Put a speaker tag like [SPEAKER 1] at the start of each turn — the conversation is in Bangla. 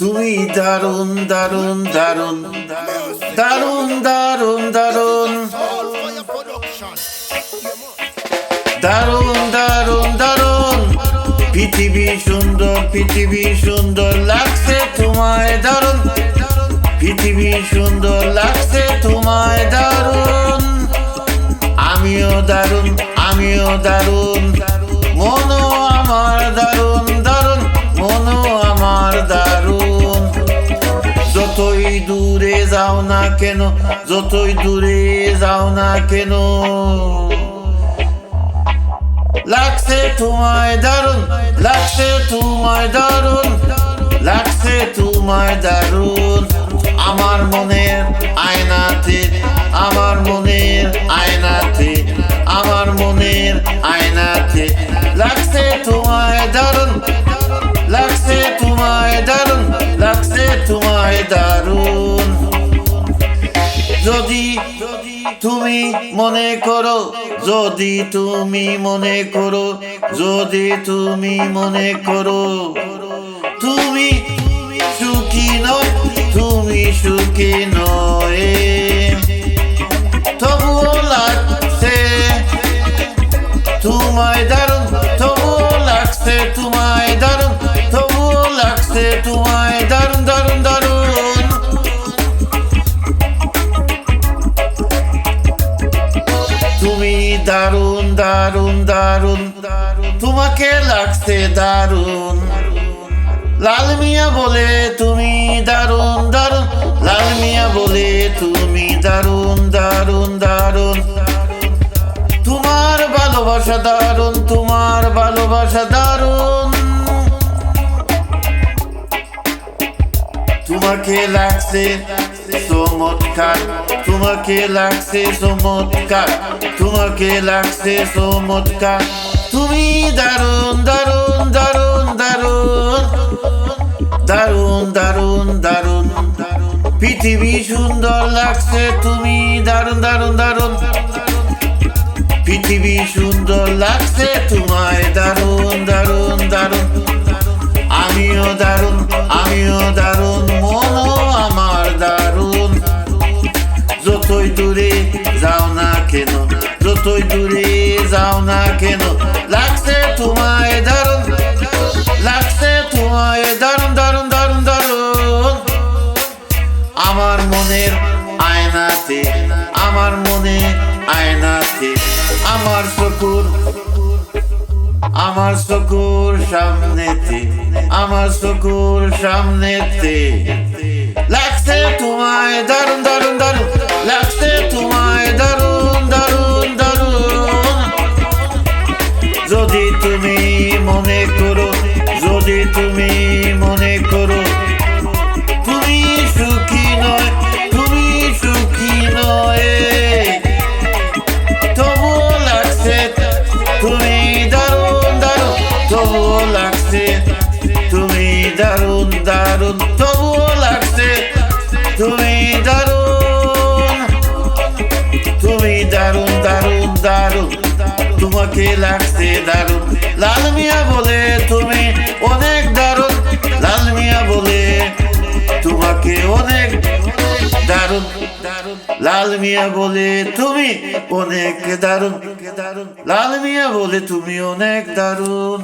[SPEAKER 1] তুমি দারুণ দারুণ দারুণ দারুণ
[SPEAKER 2] Fire production.
[SPEAKER 1] দারুণ দারুণ দারুণ। পৃথিবী সুন্দর পৃথিবী সুন্দর লাগছে তোমায় দারুণ। পৃথিবী সুন্দর লাগছে তোমায় দারুণ। আমিও দারুণ আমিও দারুণ। যতই দূরে যাও না কেন? যতই দূরে যাও না কেন? লাগছে তোমায় দারুণ, লাগছে তোমায় দারুণ, লাগছে তোমায় দারুণ। আমার মনের আয়নাতে, আমার মনের আয়নাতে, আমার মনের আয়নাতে। তোমায় দারুণ। যদি তুমি মনে করো, যদি তুমি মনে করো, যদি তুমি মনে করো, তুমি সুখী নয় তুমি সুখী নয় দারুণ দারুণ দারুণ তোমাকে লাগছে দারুণ। লাল মিয়া বলে তুমি দারুণ দারুণ। লাল মিয়া বলে তুমি দারুণ দারুণ দারুণ। তোমার ভালোবাসা দারুণ, তোমার ভালোবাসা দারুণ। তোমাকে লাগছে চমৎকার। তোমাকে লাগছে চমৎকার। তোমাকে লাগছে চমৎকার। তুমি দারুণ দারুণ দারুণ দারুণ। দারুণ দারুণ দারুণ। পৃথিবী সুন্দর লাগছে, তুমি দারুণ দারুণ দারুণ। পৃথিবী সুন্দর লাগছে, তোমায় দারুণ দারুণ দারুণ। আমিও দারুণ। কেন? যতই দূরে যাও না কেন? লাগছে তোমায় দারুণ, লাগছে তোমায় দারুণ দারুণ দারুণ দারুণ। আমার মনের আয়নাতে, আমার মনে আয়নাতে, আমার চকুর আমার চকুর সামনেতে, আমার চকুর সামনেতে। লাগছে তোমায় দারুণ দারুণ দারুণ, লাগছে তোমায় তুমি মনে করো। তুমি সুখী নয়, তুমি সুখী নয়। তবুও লাগছে, তুমি দারুণ দারুণ। তবুও লাগছে, তুমি দারুণ দারুণ। তবুও লাগছে, তুমি দারুণ। তুমি দারুণ দারুণ দারুণ। তোমাকে লাগছে দারুণ। লাল মিয়া বলে, তুমি লাল মিয়া বলে তুমি অনেক দারুণ। দারুণ লাল মিয়া বলে তুমি অনেক দারুণ।